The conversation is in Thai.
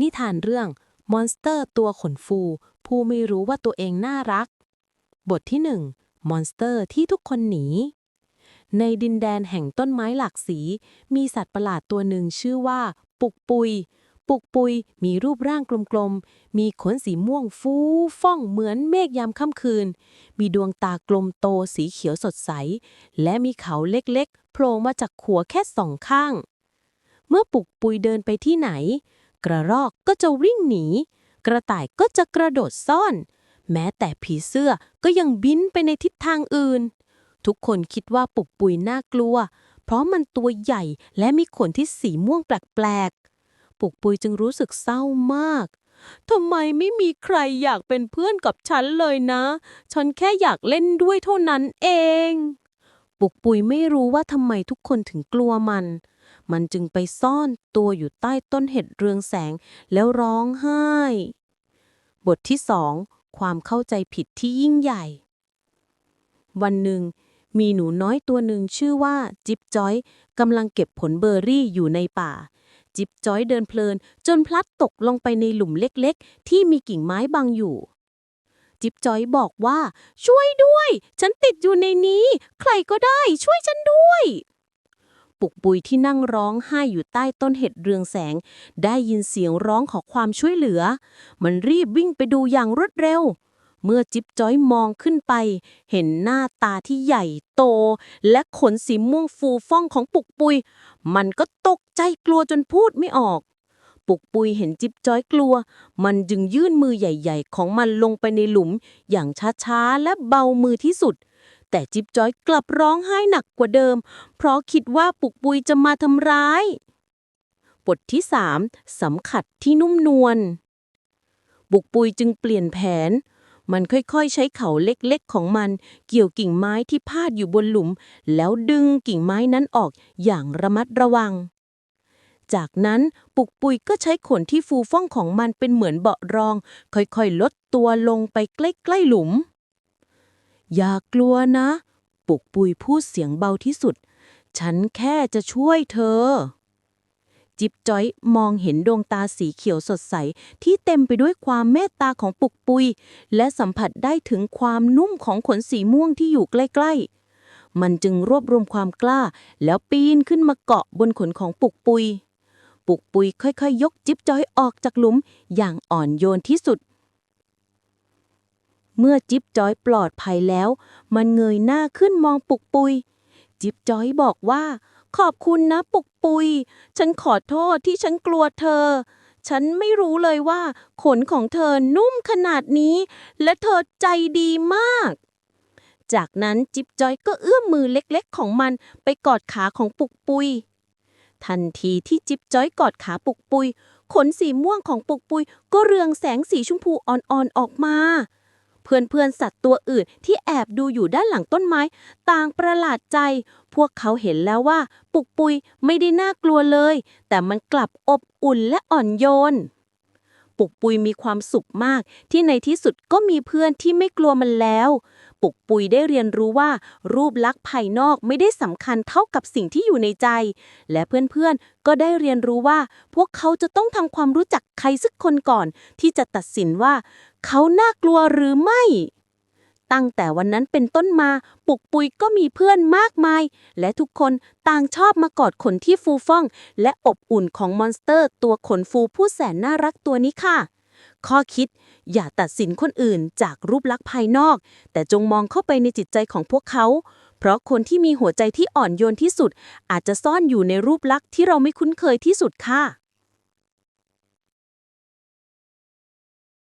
นิทานเรื่องมอนสเตอร์ตัวขนฟู ผู้ไม่รู้ว่าตัวเองน่ารัก บทที่ 1 มอนสเตอร์ที่ทุกคนหนี ในดินแดนแห่งต้นไม้หลากสี มีสัตว์ประหลาดตัวหนึ่งชื่อว่า ปุกปุย ปุกปุยมีรูปร่างกลมๆ มีขนสีม่วงฟูฟ่องเหมือนเมฆยามค่ำคืน มีดวงตากลมโตสีเขียวสดใส และมีเขาเล็กๆโผล่มาจากขัวแค่สองข้าง เมื่อปุกปุยเดินไปที่ไหน กระรอกก็จะวิ่งหนี กระต่ายก็จะกระโดดซ่อน แม้แต่ผีเสื้อก็ยังบินไปในทิศทางอื่น ทุกคนคิดว่าปุกปุยน่ากลัว เพราะมันตัวใหญ่และมีขนที่สีม่วงแปลกๆ ปุกปุยจึงรู้สึกเศร้ามากทำไมไม่มีใครอยากเป็นเพื่อนกับฉันเลยนะ ฉันแค่อยากเล่นด้วยเท่านั้นเอง ปุกปุยไม่รู้ว่าทำไมทุกคนถึงกลัวมัน มันจึงไปซ่อนตัวอยู่ใต้ต้นเห็ดเรืองแสงแล้วร้องไห้ บทที่สองความเข้าใจผิดที่ยิ่งใหญ่ วันหนึ่ง มีหนูน้อยตัวหนึ่งชื่อว่าจิบจอยกำลังเก็บผลเบอร์รี่อยู่ในป่า จิบจอยเดินเพลิน จนพลัดตกลงไปในหลุมเล็กๆ ที่มีกิ่งไม้บังอยู่ จิ๊บจอยบอกว่า ช่วยด้วย ฉันติดอยู่ในนี้ ใครก็ได้ช่วยฉันด้วยปุกปุยที่นั่งร้องไห้อยู่ใต้ต้นเห็ดเรืองแสง ได้ยินเสียงร้องขอความช่วยเหลือ มันรีบวิ่งไปดูอย่างรวดเร็ว เมื่อจิ๊บจ้อยมองขึ้นไป เห็นหน้าตาที่ใหญ่โต และขนสีม่วงฟูฟ่องของปุกปุย มันก็ตกใจกลัวจนพูดไม่ออก ปุกปุยเห็นจิ๊บจ้อยกลัว มันจึงยื่นมือใหญ่ๆ ของมันลงไปในหลุม อย่างช้าๆ และเบามือที่สุด แต่จิ๊บจ้อยกลับร้องไห้หนักกว่าเดิม เพราะคิดว่าปุกปุยจะมาทำร้าย บทที่3สำขัดที่นุ่มนวลปุกปุยจึงเปลี่ยนแผนมันค่อยๆ ใช้เขาเล็กๆ ของมัน เกี่ยวกิ่งไม้ที่พาดอยู่บนหลุม แล้วดึงกิ่งไม้นั้นออกอย่างระมัดระวัง จากนั้นปุกปุยก็ใช้ขนที่ฟูฟ่องของมันเป็นเหมือนเบาะรอง ค่อยๆ ลดตัวลงไปใกล้ๆหลุม อย่ากลัวนะ ปุกปุยพูดเสียงเบาที่สุด ฉันแค่จะช่วยเธอ จิบจ้อยมองเห็นดวงตาสีเขียวสดใส ที่เต็มไปด้วยความเมตตาของปุกปุย และสัมผัสได้ถึงความนุ่มของขนสีม่วงที่อยู่ใกล้ๆมันจึงรวบรวมความกล้า แล้วปีนขึ้นมาเกาะบนขนของปุกปุย ปุกปุยค่อยๆยกจิ๊บจอยออกจากหลุมอย่างอ่อนโยนที่สุด เมื่อจิ๊บจอยปลอดภัยแล้ว มันเงยหน้าขึ้นมองปุกปุย จิ๊บจอยบอกว่า ขอบคุณนะปุกปุย ฉันขอโทษที่ฉันกลัวเธอ ฉันไม่รู้เลยว่า ขนของเธอนุ่มขนาดนี้ และเธอใจดีมากจากนั้นจิ๊บจอยก็เอื้อมมือเล็กๆ ของมันไปกอดขาของปุกปุย ทันทีที่จิ๊บจ้อยกอดขาปุกปุย ขนสีม่วงของปุกปุย ก็เรืองแสงสีชมพูอ่อนๆออกมา เพื่อนๆสัตว์ตัวอื่นที่แอบดูอยู่ด้านหลังต้นไม้ ต่างประหลาดใจ พวกเขาเห็นแล้วว่า ปุกปุยไม่ได้น่ากลัวเลย แต่มันกลับอบอุ่นและอ่อนโยน ปุกปุยมีความสุขมาก ที่ในที่สุดก็มีเพื่อนที่ไม่กลัวมันแล้ว ปุกปุยได้เรียนรู้ว่า รูปลักษณ์ภายนอกไม่ได้สำคัญเท่ากับสิ่งที่อยู่ในใจ และเพื่อนๆก็ได้เรียนรู้ว่า พวกเขาจะต้องทำความรู้จักใครสักคนก่อน ที่จะตัดสินว่า เขาน่ากลัวหรือไม่ ตั้งแต่วันนั้นเป็นต้นมาปุกปุยก็มีเพื่อนมากมาย และทุกคนต่างชอบมากอดขนที่ฟูฟ่อง และอบอุ่นของมอนสเตอร์ตัวขนฟูผู้แสนน่ารักตัวนี้ค่ะ ข้อคิดอย่าตัดสินคนอื่นจากรูปลักษณ์ภายนอก แต่จงมองเข้าไปในจิตใจของพวกเขา เพราะคนที่มีหัวใจที่อ่อนโยนที่สุด อาจจะซ่อนอยู่ในรูปลักษณ์ที่เราไม่คุ้นเคยที่สุดค่ะ